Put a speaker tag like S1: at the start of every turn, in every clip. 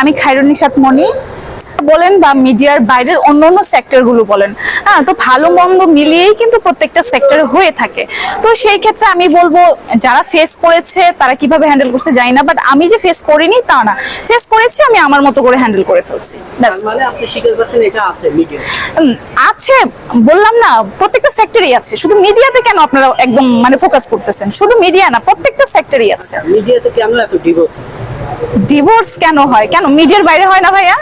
S1: আমি খায়রুনিসাত মনি। বলেন বা মিডিয়ার বাইরের অন্য অন্য সেক্টরগুলো বলেন। হ্যাঁ তো ভালো মন্দ মিলিয়েই কিন্তু প্রত্যেকটা সেক্টরে হয়ে থাকে। তো সেই ক্ষেত্রে আমি বলব যারা ফেস করেছে তারা কীভাবে হ্যান্ডেল করছে জানি না বাট আমি যে ফেস করিনি তা না। ফেস করেছি আমি আমার মতো করে হ্যান্ডেল করে ফেলছি।
S2: মানে আছে
S1: আছে। বললাম না প্রত্যেকটা সেক্টরই আছে। শুধু মিডিয়াতে কেন আপনারা একদম মানে ফোকাস করতেছেন? শুধু মিডিয়া না প্রত্যেকটা সেক্টরই আছে।
S2: মিডিয়াতে কেন এত ডিভোর্স
S1: ডিভোর্স কেন হয়? কেন মিডিয়ার বাইরে হয় না ভাইয়া।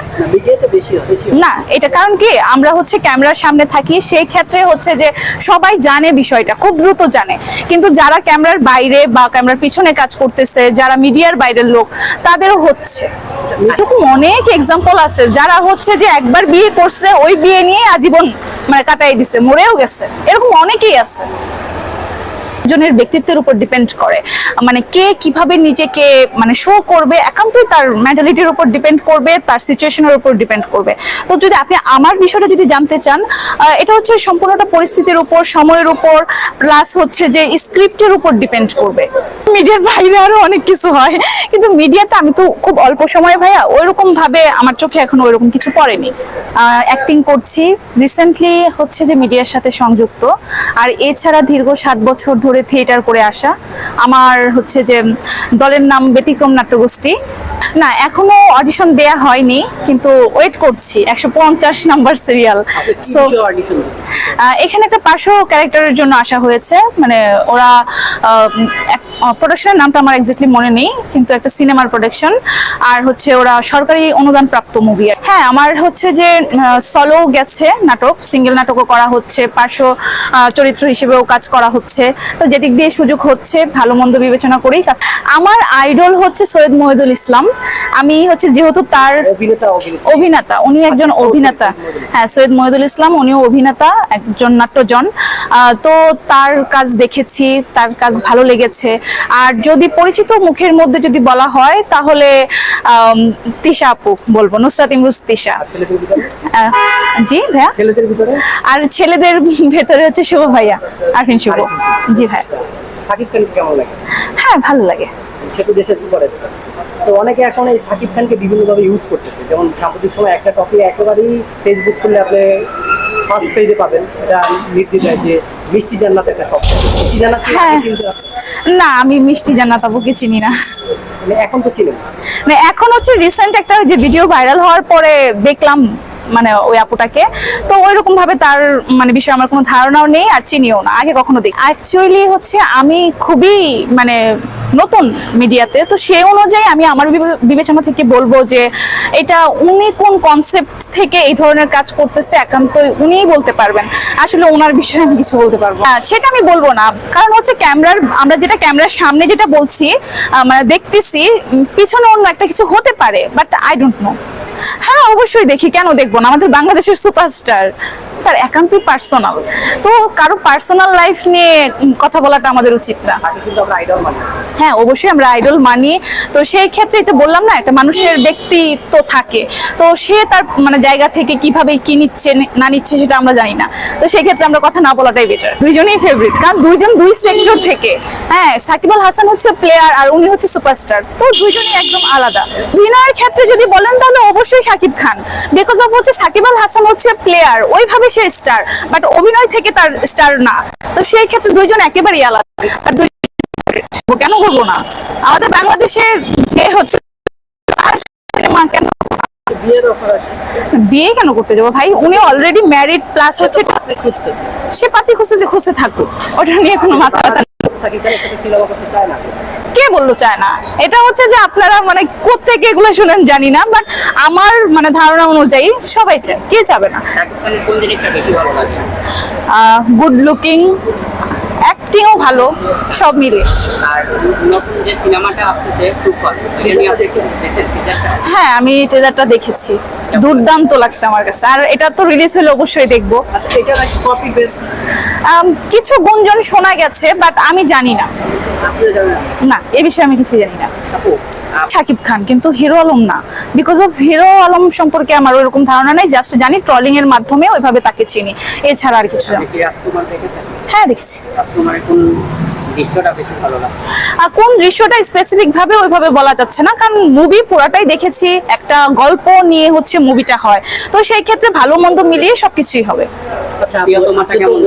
S1: না এটা কারণ কি? আমরা হচ্ছে ক্যামেরার সামনে থাকি সেই ক্ষেত্রে হচ্ছে যে সবাই জানে বিষয়টা খুব দ্রুত জানে। কিন্তু যারা ক্যামেরার বাইরে বা ক্যামেরার পিছনে কাজ করতেছে যারা মিডিয়ার বাইরের লোক তাদেরও হচ্ছে। এরকম অনেক এক্সাম্পল আছে যারা হচ্ছে যে একবার বিয়ে করছে ওই বিয়ে নিয়ে আজীবন মানে কাটাই দিছে মরেও গেছে। এরকম অনেকেই আছে। জনের ব্যক্তিত্বের উপর ডিপেন্ড করে। মানে কে কীভাবে নিজেকে মানে শো করবে, একান্তই তার মেন্টালিটির উপর ডিপেন্ড করবে, তার সিচুয়েশনের উপর ডিপেন্ড করবে। তো যদি আপনি আমার বিষয়টা যদি জানতে চান এটা হচ্ছে সম্পূর্ণটা পরিস্থিতির উপর, সময়ের উপর প্লাস হচ্ছে যে স্ক্রিপ্টের উপর ডিপেন্ড করবে। মিডিয়ার বাইরে আরও অনেক কিছু হয়, কিন্তু মিডিয়াতে আমি তো খুব অল্প সময় ভাইয়া ওইরকম ভাবে আমার চোখে এখন ওইরকম কিছু পড়েনি। অ্যাক্টিং করছি। রিসেন্টলি হচ্ছে যে মিডিয়ার সাথে সংযুক্ত। আর এছাড়া দীর্ঘ সাত বছর ধরে থিয়েটার করে আসা। আমার হচ্ছে যে দলের নাম ব্যতিক্রম নাট্যগোষ্ঠী। না এখনও অডিশন দেয়া হয়নি কিন্তু ওয়েট করছি। একশো পঞ্চাশ নাম্বার সিরিয়াল সো
S2: দিচ্ছেন?
S1: আহ, এখানে একটা পার্শ্ব ক্যারেক্টারের জন্য আসা হয়েছে। মানে ওরা প্রোডাকশনের নামটা আমার এক্স্যাক্টলি মনে নেই কিন্তু একটা সিনেমার প্রোডাকশন আর হচ্ছে ওরা সরকারি অনুদান প্রাপ্ত মুভি হ্যাঁ আমার হচ্ছে যে সলো গেছে নাটক সিঙ্গেল নাটকও করা হচ্ছে পার্শ্ব চরিত্র হিসেবেও কাজ করা হচ্ছে। তো যেদিক দিয়ে সুযোগ হচ্ছে ভালো মন্দ বিবেচনা করেই কাজ। আমার আইডল হচ্ছে সৈয়দ মহিদুল ইসলাম। আমি হচ্ছে যেহেতু তার
S2: অভিনেতা
S1: উনি একজন অভিনেতা। হ্যাঁ সৈয়দ মহিদুল ইসলাম উনিও অভিনেতা একজন নাট্যজন। তো তার কাজ দেখেছি তার কাজ ভালো লেগেছে। আর যদি পরিচিত মুখের মধ্যে যদি বলা হয় তাহলে তিশা আপু বলব নুসরাত ইমরুজ তিশা।
S2: ছেলেদের ভিতরে?
S1: আহ, জি ভাইয়া? আর ছেলেদের ভেতরে হচ্ছে শুভ ভাইয়া আরফিন শুভ। জি ভাইয়া।
S2: সাকিব খানকে কেমন লাগে?
S1: হ্যাঁ ভালো লাগে।
S2: সে তো দেশের সুপারস্টার তো অনেকে এখন এই সাকিব খানকে বিভিন্নভাবে ইউজ করতেছে। যেমন সাম্প্রতিক সময় একটা টপিক একেবারেই ফেসবুক খুললে আপনি ফার্স্ট পেজে পাবেন। এটা নির্দ্বিধায় যে মিষ্টি জান্নাত একটা শব্দ। মিষ্টি জান্নাত
S1: হ্যাঁ। না আমি মিষ্টি জান্নাত আপুকে চিনি না।
S2: মানে এখন তো ছিলেন
S1: মানে এখন হচ্ছে রিসেন্ট একটা যে ভিডিও ভাইরাল হওয়ার পরে দেখলাম মানে ওই আপুটাকে। তো ওই রকম ভাবে তার মানে বিষয়ে আমার কোনো ধারণাও নেই আর চিনিও না। আগে কখনো দেখি অ্যাকচুয়ালি হচ্ছে আমি খুবই মানে নতুন মিডিয়াতে। তো সেই অনুযায়ী আমি আমার বিবে- বিবেচনা থেকে বলব যে এটা উনি কোন কনসেপ্ট থেকে এই ধরনের কাজ করতেছে একান্ত উনিই বলতে পারবেন। আসলে ওনার বিষয়ে আমি কিছু বলতে পারব না। সেটা আমি বলব না। কারণ হচ্ছে ক্যামেরার, আমরা যেটা ক্যামেরার সামনে যেটা বলছি মানে দেখতেছি পিছনে অন্য একটা কিছু হতে পারে বাট আই ডোন্ট নো হ্যাঁ অবশ্যই দেখি, কেন দেখব না? আমাদের বাংলাদেশের সুপারস্টার তার একান্তই পার্সোনাল তো কারও পার্সোনাল লাইফ নিয়ে কথা বলাটা আমাদের উচিত না। হ্যাঁ অবশ্যই আমরা আইডল মানি। তো সেই ক্ষেত্রে এটা বললাম না একটা মানুষের ব্যক্তিত্ব থাকে। তো সে তার মানে জায়গা থেকে কীভাবে কি নিচ্ছে না নিচ্ছে সেটা আমরা জানি না। তো সেই ক্ষেত্রে আমরা কথা না বলাটাই বেটার দুইজনেই ফেভারিট কারণ দুইজন দুই সেক্টর থেকে। হ্যাঁ সাকিব আল হাসান হচ্ছে প্লেয়ার আর উনি হচ্ছে সুপারস্টার তো দুইজনই একদম আলাদা। উইনার ক্ষেত্রে যদি বলেন তাহলে অবশ্যই সাকিব খান। বিকজ অফ হচ্ছে সাকিব আল হাসান হচ্ছে প্লেয়ার ওইভাবে সে স্টার বাট অভিনয় থেকে তার স্টার না। তো সেই ক্ষেত্রে দুইজন একেবারেই আলাদা। আর দুই কেন করব না? আমাদের বাংলাদেশের যে হচ্ছে তার সিনেমা কেন
S2: বিয়ে
S1: কেন করতে যাব ভাই? উনি অলরেডি ম্যারিড প্লাস হচ্ছে সে পাতি খুঁজতেছে খুঁজতে থাকুক। ওটা নিয়ে কোনো মাথা ব্যথা কে বলল চায় না? এটা হচ্ছে যে আপনারা মানে কোথেকে এগুলো শুনেন জানি না বাট আমার মানে ধারণা অনুযায়ী সবাই চায় কে চাবে না? গুড লুকিং অ্যাক্টিংও ভালো সব মিলে। হ্যাঁ আমি ট্রেলারটা দেখেছি। দুর্দান্ত লাগছে আমার কাছে। আর এটা তো রিলিজ হলে অবশ্যই দেখব।
S2: আচ্ছা
S1: কিছু গুঞ্জন শোনা গেছে বাট আমি জানি না। না? এ বিষয়ে আমি কিছু জানি না। শাকিব খান কিন্তু হিরো আলম না। বিকজ অফ হিরো আলম সম্পর্কে আমার ওইরকম ধারণা নেই জাস্ট জানি ট্রলিং এর মাধ্যমে ওইভাবে তাকে চিনি। এছাড়া আর কিছু হ্যাঁ দেখছি।
S3: দৃশ্যটা বেশি ভালো লাগছে।
S1: আর কোন দৃশ্যটা স্পেসিফিক ভাবে ওইভাবে বলা যাচ্ছে না? কারণ মুভি পুরাটাই দেখেছি একটা গল্প নিয়ে হচ্ছে মুভিটা হয়। তো সেই ক্ষেত্রে ভালো মন্দ মিলিয়ে সবকিছুই হবে।
S2: আচ্ছা
S3: কেমন